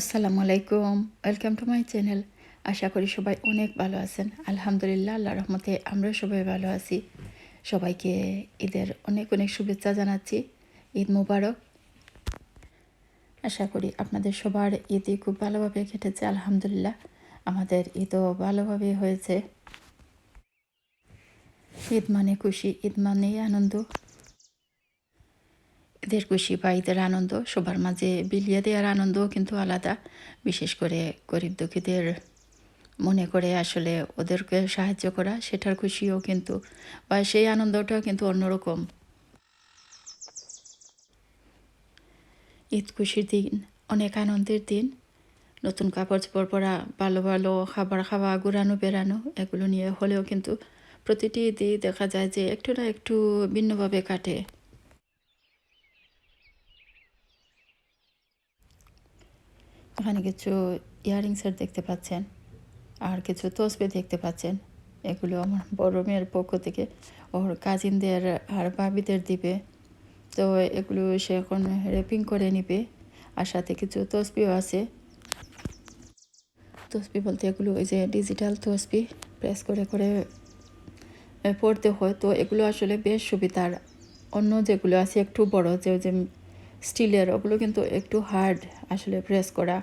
আসসালামু আলাইকুম welcome to my channel আশা করি সবাই অনেক ভালো আছেন। আলহামদুলিল্লাহ আল্লাহ রহমতে আমরা সবাই ভালো আছি। সবাইকে ঈদের অনেক অনেক শুভেচ্ছা জানাচ্ছি। ঈদ মুবারক। আশা করি আপনাদের সবার ঈদই খুব ভালোভাবে কেটেছে, আলহামদুলিল্লাহ। আমাদের ঈদও ভালোভাবে হয়েছে। ঈদ মানে খুশি, ঈদ মানেই আনন্দ। ঈদের খুশি বা ঈদের আনন্দ, সবার মাঝে বিলিয়ে দেওয়ার আনন্দও কিন্তু আলাদা। বিশেষ করে গরিব দুঃখীদের মনে করে আসলে ওদেরকে সাহায্য করা, সেটার খুশিও কিন্তু বা সেই আনন্দটাও কিন্তু অন্যরকম। ঈদ খুশির দিন, অনেক আনন্দের দিন। নতুন কাপড় চোপড় পরা, ভালো ভালো খাবার খাওয়া, ঘুরানো বেড়ানো, এগুলো নিয়ে হলেও কিন্তু প্রতিটি ঈদই দেখা যায় যে একটু না একটু ভিন্নভাবে কাটে। এখানে কিছু ইয়ারিংসের দেখতে পাচ্ছেন, আর কিছু তসবে দেখতে পাচ্ছেন। এগুলো আমার বড় মেয়ের পক্ষ থেকে ওর কাজিনদের আর ভাবিদের দিবে। তো এগুলো সে এখন র্যাপিং করে নিবে, আর সাথে কিছু তসবিও আছে। তসবি বলতে এগুলো ওই যে ডিজিটাল তসবি প্রেস করে করে পড়তে হয়। তো এগুলো আসলে বেশ সুবিধার। অন্য যেগুলো আছে একটু বড়, যে যে স্টিলের ওগুলো কিন্তু একটু হার্ড আসলে প্রেস করা।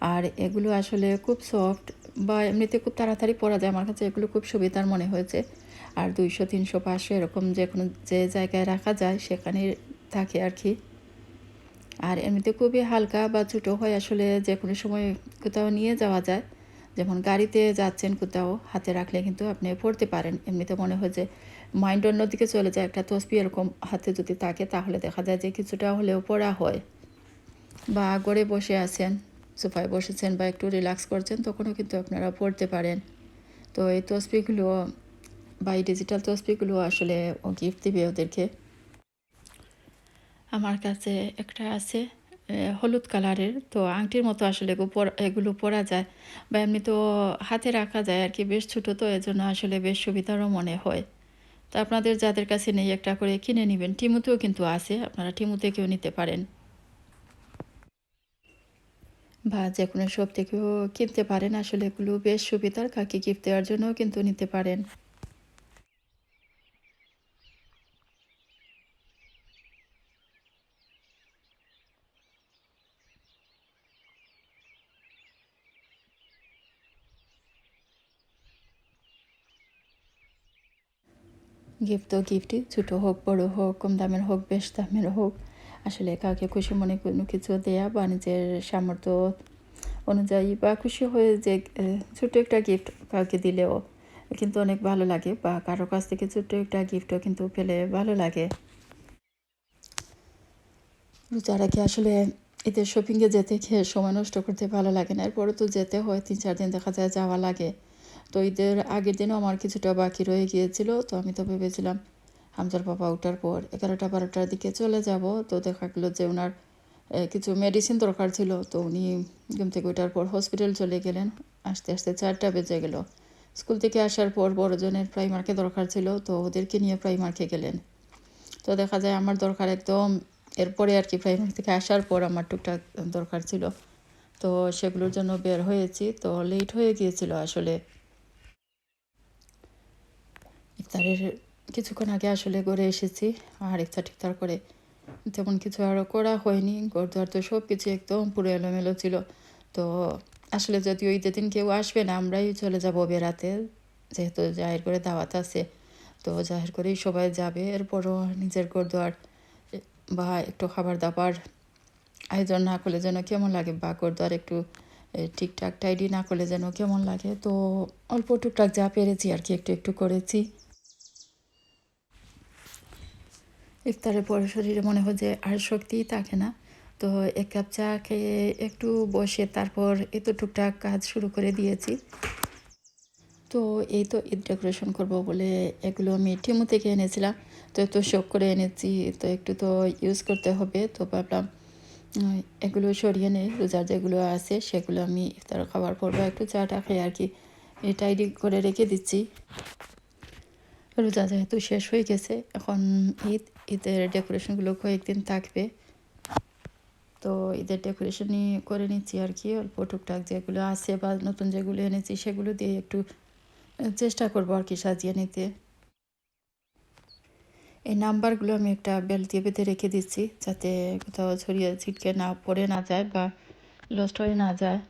আর এগুলো আসলে খুব সফট বা এমনিতে খুব তাড়াতাড়ি পরা যায়। আমার কাছে এগুলো খুব সুবিধার মনে হয়েছে। আর দুইশো, তিনশো, পাঁচশো এরকম যে কোনো যে জায়গায় রাখা যায়, সেখানে থাকে আর কি। আর এমনিতে খুবই হালকা বা ছোটো হয় আসলে যে কোনো সময় কোথাও নিয়ে যাওয়া যায়। যেমন গাড়িতে যাচ্ছেন কোথাও, হাতে রাখলে কিন্তু আপনি পড়তে পারেন। এমনিতে মনে হয় যে মাইন্ড অন্যদিকে চলে যায়, একটা তসবি এরকম হাতে যদি থাকে, তাহলে দেখা যায় যে কিছুটা হলেও পড়া হয়। বা গড়ে বসে আছেন, সোফায় বসেছেন বা একটু রিল্যাক্স করছেন, তখনও কিন্তু আপনারা পড়তে পারেন। তো এই তসবিগুলো বা এই ডিজিটাল তসবিগুলো আসলে গিফট দিবে ওদেরকে। আমার কাছে একটা আছে হলুদ কালারের। তো আংটির মতো আসলে এগুলো পরা যায়। বা এমনি তো হাতে রাখা যায় আর কি, বেশ ছোটো তো, এজন্য আসলে বেশ সুবিধারও মনে হয়। তো আপনাদের যাদের কাছে নেই একটা করে কিনে নেবেন। টিমুতেও কিন্তু আছে, আপনারা টিমুতে কেউ নিতে পারেন। বা যে কোনো সব থেকেও কিনতে পারেন, আসলে এগুলো বেশ সুবিধার, কাকে গিফট দেওয়ার জন্যও কিন্তু নিতে পারেন। গিফট তো গিফটই ছোটো হোক, বড় হোক, কম দামের হোক, বেশ দামের হোক। আসলে কাউকে খুশি মনে কোনো কিছু দেয়া বা নিজের সামর্থ্য অনুযায়ী বা খুশি হয়ে যে ছোটো একটা গিফট কাউকে দিলেও কিন্তু অনেক ভালো লাগে বা কারও কাছ থেকে ছোট্ট একটা গিফটও কিন্তু পেলে ভালো লাগে। যারা কি আসলে এতে শপিংয়ে যেতে খেয়ে সময় নষ্ট করতে ভালো লাগে না। এরপরে তো যেতে হয়, তিন চার দিন দেখা যায় যাওয়া লাগে। তো ঈদের আগের দিনও আমার কিছুটা বাকি রয়ে গিয়েছিল, তো আমি তো ভেবেছিলাম হামজার বাবা ওঠার পর এগারোটা বারোটার দিকে চলে যাব। তো দেখা গেলো যে ওনার কিছু মেডিসিন দরকার ছিল, তো উনি ঘুম থেকে ওঠার পর হসপিটাল চলে গেলেন। আস্তে আস্তে চারটা বেজে গেল। স্কুল থেকে আসার পর বড়জনের প্রাইমার্কে দরকার ছিল, তো ওদেরকে নিয়ে প্রাইমার্কে গেলেন। তো দেখা যায় আমার দরকার একদম, এরপরে আর কি প্রাইমারি থেকে আসার পর আমার টুকটাক দরকার ছিল। তো সেগুলোর জন্য বের হয়েছি, তো লেট হয়ে গিয়েছিল আসলে। ইফতারের কিছুক্ষণ আগে আসলে গড়ে এসেছি আর ইফতার টিফতার করে তেমন কিছু আরও করা হয়নি। ঘরদুয়ার তো সব কিছু একদম পুরো এলোমেলো ছিল। তো আসলে যদি ওই দিন কেউ আসবে না, আমরাই চলে যাব বেড়াতে। যেহেতু জাহের করে দাওয়াত আছে, তো জাহের করেই সবাই যাবে। এরপরও নিজের ঘরদুয়ার বা একটু খাবার দাবার আয়োজন না করলে যেন কেমন লাগে, বা ঘরদুয়ার একটু ঠিকঠাক টাইডি না করলে যেন কেমন লাগে। তো অল্প টুকটাক যা পেরেছি আর কি, একটু একটু করেছি। ইফতারের পরে শরীরে মনে হয় যে আর শক্তিই থাকে না। তো এক কাপ চা খেয়ে একটু বসে তারপর এত টুকটাক কাজ শুরু করে দিয়েছি। তো এই তো ঈদ ডেকোরেশন করব বলে এগুলো আমি টিমু থেকে এনেছিলাম। তো এত শখ করে এনেছি। তো একটু তো ইউজ করতে হবে। তো ভাবলাম এগুলো সরিয়ে নেই। রোজার যেগুলো আছে সেগুলো আমি ইফতার খাবার পর একটু চাটা খেয়ে আর কি টাইডি করে রেখে দিচ্ছি। রোজা যেহেতু শেষ হয়ে গেছে, এখন ঈদ ঈদের ডেকোরেশনগুলো কয়েকদিন থাকবে। তো ঈদের ডেকোরেশনই করে নিচ্ছি আর কি, অল্প টুকটাক যেগুলো আছে বা নতুন যেগুলো এনেছি সেগুলো দিয়ে একটু চেষ্টা করব আর কি সাজিয়ে নিতে। এই নাম্বারগুলো আমি একটা বেল্ট দিয়ে বেঁধে রেখে দিচ্ছি যাতে কোথাও ছড়িয়ে ছিটকে না পড়ে না যায় বা লস্ট হয়ে না যায়।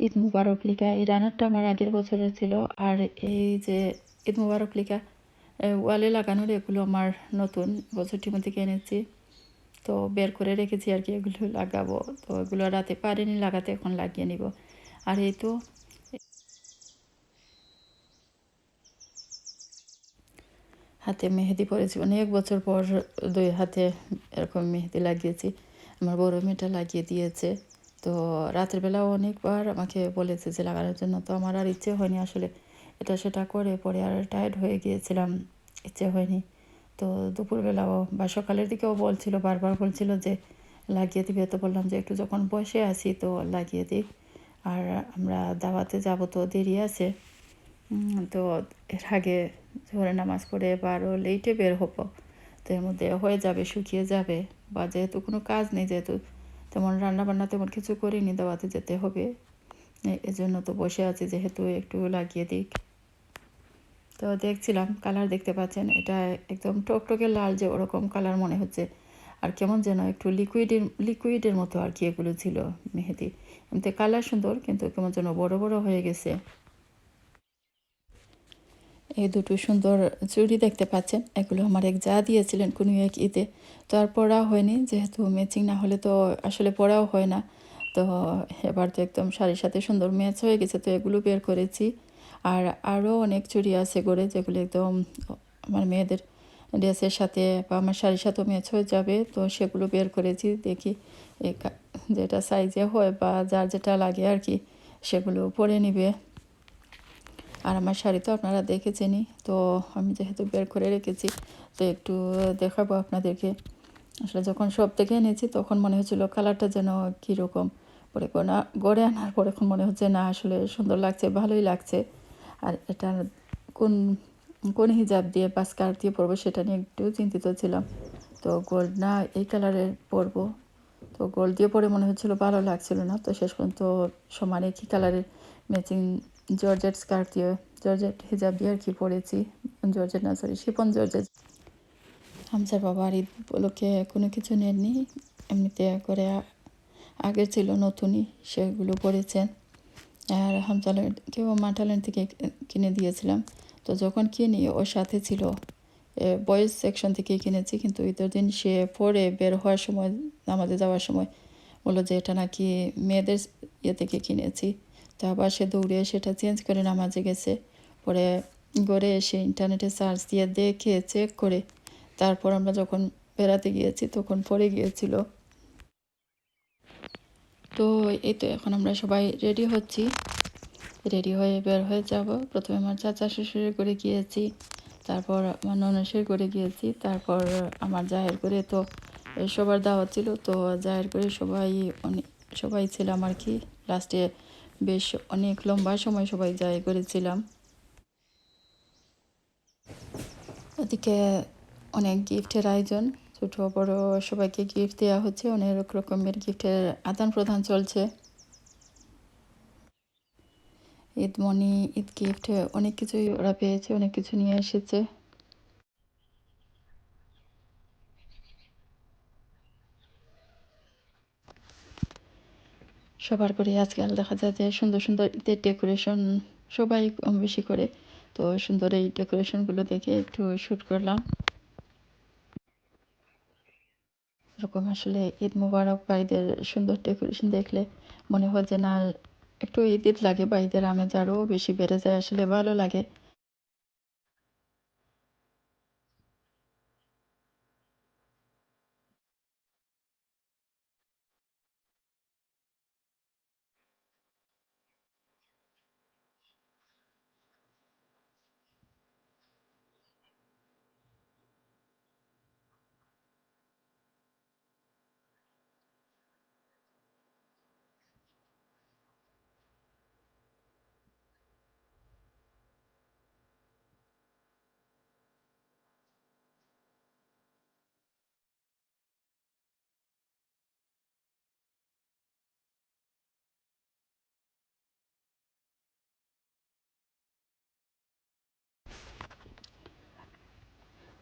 ঈদ মুবারক লিখা। এই রানারটা আমার আগের বছরের ছিল। আর এই যে ঈদ মুবারক লিখা ওয়ালে লাগানোর এগুলো আমার নতুন। বছরটির মধ্যে এনেছি। তো বের করে রেখেছি আর কি, এগুলো লাগাবো। তো এগুলো রাতে পারিনি, লাগাতে এখন লাগিয়ে নিব। আর এই তো হাতে মেহেদি পরেছি। অনেক বছর পর দুই হাতে এরকম মেহেদি লাগিয়েছি। আমার বড় মেয়েটা লাগিয়ে দিয়েছে। তো রাতের বেলাও অনেকবার আমাকে বলেছে যে লাগানোর জন্য, তো আমার আর ইচ্ছে হয়নি আসলে এটা সেটা করে, পরে আর টায়ার্ড হয়ে গিয়েছিলাম, ইচ্ছে হয়নি। তো দুপুরবেলাও বা সকালের দিকেও বলছিল, বারবার বলছিল যে লাগিয়ে দিবে, তো বললাম যে একটু যখন বসে আছি তো লাগিয়ে দিই। আর আমরা দাওয়াতে যাব তো দেরি আছে। তো এর আগে জোহরে নামাজ পড়ে বা আরও লেটে বের হব, তো এর মধ্যে হয়ে যাবে, শুকিয়ে যাবে, বা যেহেতু কোনো কাজ নেই, যেহেতু তেমন রান্না বান্না তেমন কিছু করিনি, দাওয়াতে যেতে হবে। এজন্য তো বসে আছি যেহেতু একটু লাগিয়ে দিক। তো দেখছিলাম, কালার দেখতে পাচ্ছেন, এটা একদম টকটকে লাল যে ওরকম কালার মনে হচ্ছে। আর কেমন যেন একটু লিকুইডের লিকুইডের মতো আর কি এগুলো ছিল, মেহেদি। এমনিতে কালার সুন্দর, কিন্তু কেমন যেন বড় বড় হয়ে গেছে। এই দুটো সুন্দর চুড়ি দেখতে পাচ্ছেন। এগুলো আমার এক যা দিয়েছিলেন কোনো এক ঈদে। তো আর পড়া হয়নি, যেহেতু ম্যাচিং না হলে তো আসলে পড়াও হয় না। তো এবার তো একদম শাড়ির সাথে সুন্দর ম্যাচ হয়ে গেছে, তো এগুলো বের করেছি। আর আরও অনেক চুড়ি আছে গড়ে, যেগুলো একদম আমার মেয়েদের ড্রেসের সাথে বা আমার শাড়ির সাথেও ম্যাচ হয়ে যাবে। তো সেগুলো বের করেছি, দেখি যেটা সাইজে হয় বা যার যেটা লাগে আর কি, সেগুলো পরে নিবে। আর আমার শাড়ি তো আপনারা দেখেছেনই, তো আমি যেহেতু বের করে রেখেছি, তো একটু দেখাবো আপনাদেরকে। আসলে যখন সব থেকে এনেছি, তখন মনে হচ্ছিল কালারটা যেন কীরকম। পরে না গড়ে আনার পরে এখন মনে হচ্ছে, না, আসলে সুন্দর লাগছে, ভালোই লাগছে। আর এটা কোন কোন হিজাব দিয়ে বা স্কার্ফ দিয়ে পরবো সেটা নিয়ে একটু চিন্তিত ছিলাম। তো গোল্ড না, এই কালারের পরবো। তো গোল্ড দিয়ে পরে মনে হচ্ছিল ভালো লাগছিল না, তো শেষ পর্যন্ত সমানে কী কালারের ম্যাচিং জর্জেট স্কার্ফ দিয়ে, জর্জেট হিজাব দিয়ে আর কি পরেছি। জর্জেট না সরি শিপন জর্জেট। হামসার বাবা আর ঈদ উপলক্ষে কোনো কিছু নেননি। এমনিতে করে আগের ছিল নতুনই, সেগুলো পরেছেন। আর হামসালের কেউ মাঠালেন থেকে কিনে দিয়েছিলাম। তো যখন কিনি, ওর সাথে ছিল। বয়েজ সেকশন থেকেই কিনেছি, কিন্তু ঈদের দিন সে পরে বের হওয়ার সময় আমাদের যাওয়ার সময় বলল যে এটা নাকি মেয়েদের ইয়ে থেকে কিনেছি। তো আবার সে দৌড়ে সেটা চেঞ্জ করে নামাজে গেছে। পরে ঘরে এসে ইন্টারনেটে সার্চ দিয়ে দেখে চেক করে। তারপর আমরা যখন বেড়াতে গিয়েছি তখন পরে গিয়েছিল। তো এই তো এখন আমরা সবাই রেডি হচ্ছি। রেডি হয়ে বের হয়ে যাব। প্রথমে আমার চাচা শ্বশুরের করে গিয়েছি। তারপর আমার ননসের করে গিয়েছি। তারপর আমার জাহের করে তো সবার দাওয়াত ছিল। তো জাহের করে সবাই অনেক সবাই ছিলাম আর কি? লাস্টে বেশ অনেক লম্বা সময় সবাই জাহের করেছিলাম। ওদিকে অনেক গিফটের আয়োজন, ছোটো বড় সবাইকে গিফট দেওয়া হচ্ছে, অনেক রকমের গিফটের আদান প্রদান চলছে। ঈদ মনি, ঈদ গিফট, অনেক কিছুই ওরা পেয়েছে, অনেক কিছু নিয়ে এসেছে। সবার করে আজকাল দেখা যায় যে সুন্দর সুন্দর ঈদের ডেকোরেশন সবাই কম বেশি করে। তো সুন্দর এই ডেকোরেশনগুলো দেখে একটু শ্যুট করলাম। এরকম আসলে ঈদ মুবারক বা ঈদের সুন্দর ডেকোরেশন দেখলে মনে হয় যে না, একটু ঈদ ঈদ লাগে বা ঈদের আমেজ আরও বেশি বেড়ে যায় আসলে ভালো লাগে।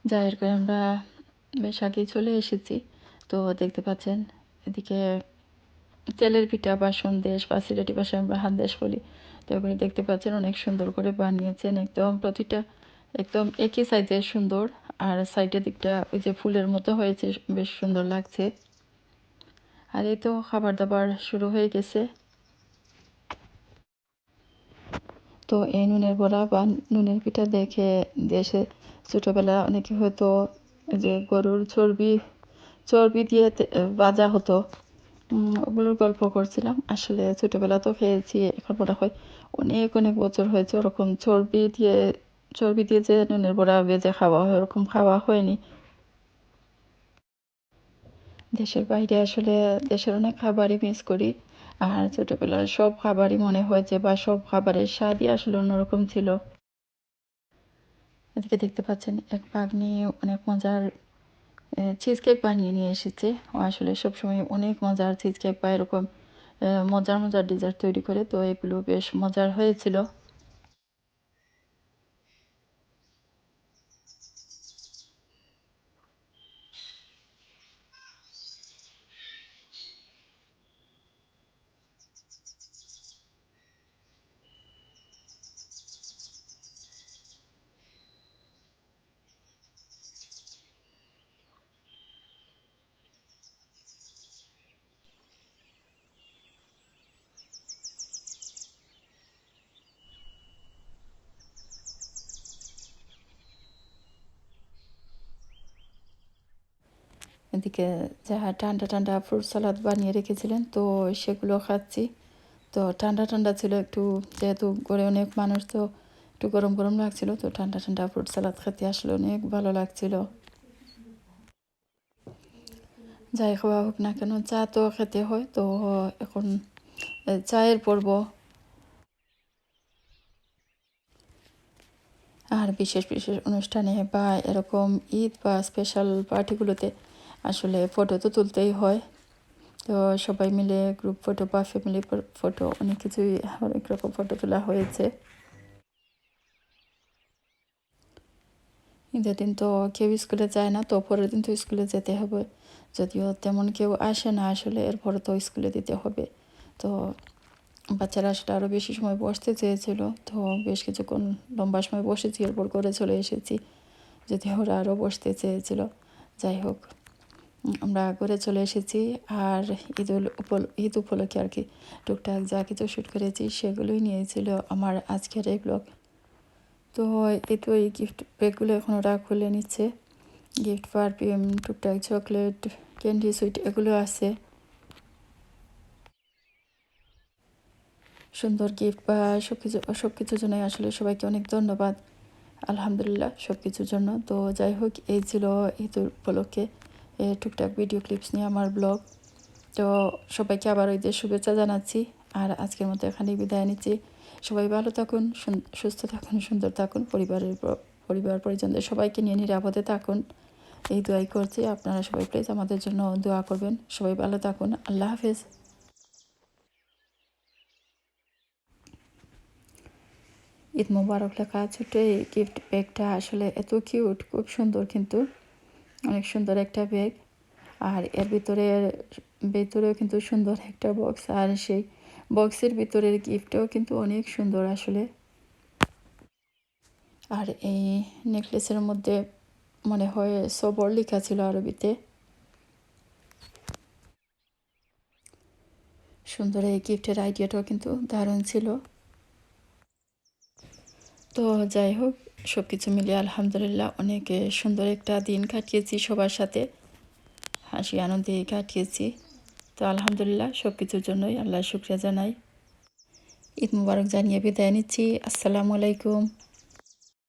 যাই করে আমরা বেশ আগেই চলে এসেছি। তো দেখতে পাচ্ছেন, এদিকে তেলের পিঠা বা সন্দেশ বা সিলেটি ভাষায় আমরা হান্দেশ বলি। তো এগুলো দেখতে পাচ্ছেন, অনেক সুন্দর করে বানিয়েছেন, একদম প্রতিটা, একদম একই সাইজের সুন্দর। আর সাইডের দিকটা ওই যে ফুলের মতো হয়েছে, বেশ সুন্দর লাগছে। আর এই তো খাবার দাবার শুরু হয়ে গেছে। তো এই নুনের বড়া বা নুনের পিঠা দেখে দেশে ছোটোবেলা অনেকে হয়তো যে গরুর চর্বি চর্বি দিয়ে ভাজা হতো। ওগুলোর গল্প করছিলাম। আসলে ছোটোবেলা তো খেয়েছি, এখন মনে হয় অনেক অনেক বছর হয়েছে ওরকম চর্বি দিয়ে চর্বি দিয়ে যে নুনের বড়া ভেজে খাওয়া হয়, ওরকম খাওয়া হয়নি। দেশের বাইরে আসলে দেশের অনেক খাবারই মিস করি। আর ছোটোবেলার সব খাবারই মনে হয়েছে বা সব খাবারের স্বাদই আসলে অন্যরকম ছিল। এদিকে দেখতে পাচ্ছেন এক বাগনি অনেক মজার চিজ কেক বানিয়ে নিয়ে এসেছে। ও আসলে সবসময় অনেক মজার চিজ কেক বা এরকম মজার মজার ডিজার্ট তৈরি করে। তো এগুলো বেশ মজার হয়েছিল। এদিকে যাহা ঠান্ডা ঠান্ডা ফ্রুট সালাদ বানিয়ে রেখেছিলেন, তো সেগুলো খাচ্ছি। তো ঠান্ডা ঠান্ডা ছিল একটু, যেহেতু করে অনেক মানুষ, তো একটু গরম গরম লাগছিল, তো ঠান্ডা ঠান্ডা ফ্রুট সালাদ খেতে আসলে অনেক ভালো লাগছিল। যাই খাওয়া হোক না কেন, চা তো খেতে হয়, তো এখন চায়ের পর্ব। আর বিশেষ বিশেষ অনুষ্ঠানে বা এরকম ঈদ বা স্পেশাল পার্টিগুলোতে আসলে ফটো তো তুলতেই হয়। তো সবাই মিলে গ্রুপ ফটো বা ফ্যামিলি ফটো অনেক কিছুই অনেক রকম ফটো তোলা হয়েছে। ঈদের দিন তো কেউ স্কুলে যায় না, তো পরের দিন তো স্কুলে যেতে হবে। যদিও তেমন কেউ আসে না আসলে এরপরে তো স্কুলে দিতে হবে। তো বাচ্চারা আসলে আরও বেশি সময় বসতে চেয়েছিল, তো বেশ কিছুক্ষণ লম্বা সময় বসেছি, এরপর করে চলে এসেছি। যদি ওরা আরও বসতে চেয়েছিল। যাই হোক। আমরা ঘরে চলে এসেছি আর ঈদ উল উপল- ঈদ উপলক্ষে আর কি টুকটাক যা কিছু শ্যুট করেছি সেগুলোই নিয়েছিল আমার আজকের এই ব্লগ তো এই তো এই গিফট ব্যাগগুলো এখন ওরা খুলে নিচ্ছে। গিফট পারফিউম টুকটাক চকলেট ক্যান্ডি সুইট এগুলো আছে। সুন্দর গিফট বা সব কিছু সব কিছুর জন্যই আসলে সবাইকে অনেক ধন্যবাদ। আলহামদুলিল্লাহ সব কিছুর জন্য। তো যাই হোক, এই ছিল ঈদ উপলক্ষে। টুকটাক ভিডিও ক্লিপস নিয়ে আমার ব্লগ তো সবাইকে আবার ঈদের শুভেচ্ছা জানাচ্ছি। আর আজকের মতো এখানেই বিদায় নিচ্ছি। সবাই ভালো থাকুন সুস্থ থাকুন, সুন্দর থাকুন। পরিবারের পরিবার, পরিজনদের সবাইকে নিয়ে নিরাপদে থাকুন। এই দোয়াই করছি। আপনারা সবাই প্লিজ আমাদের জন্য দোয়া করবেন। সবাই ভালো থাকুন। আল্লাহ হাফেজ। ঈদ মোবারক লেখা ছোট্ট এই গিফট ব্যাগটা আসলে এত কিউট খুব সুন্দর কিন্তু। অনেক সুন্দর একটা ব্যাগ আর এর ভিতরে ভেতরেও কিন্তু সুন্দর একটা বক্স আর সেই বক্সের ভিতরের গিফটও কিন্তু অনেক সুন্দর আসলে। আর এই নেকলেসের মধ্যে মনে হয় সবর লেখা ছিল আরবিতে। সুন্দর এই গিফটের আইডিয়াটাও কিন্তু দারুণ ছিল। তো যাই হোক সব কিছু মিলিয়ে আলহামদুলিল্লাহ অনেক সুন্দর একটা দিন কাটিয়েছি সবার সাথে। হাসি, আনন্দে কাটিয়েছি। তো আলহামদুলিল্লাহ সব কিছুর জন্যই আল্লাহ শুক্রিয়া জানাই। ঈদ মুবারক জানিয়ে বিদায় নিচ্ছি। আসসালামু আলাইকুম।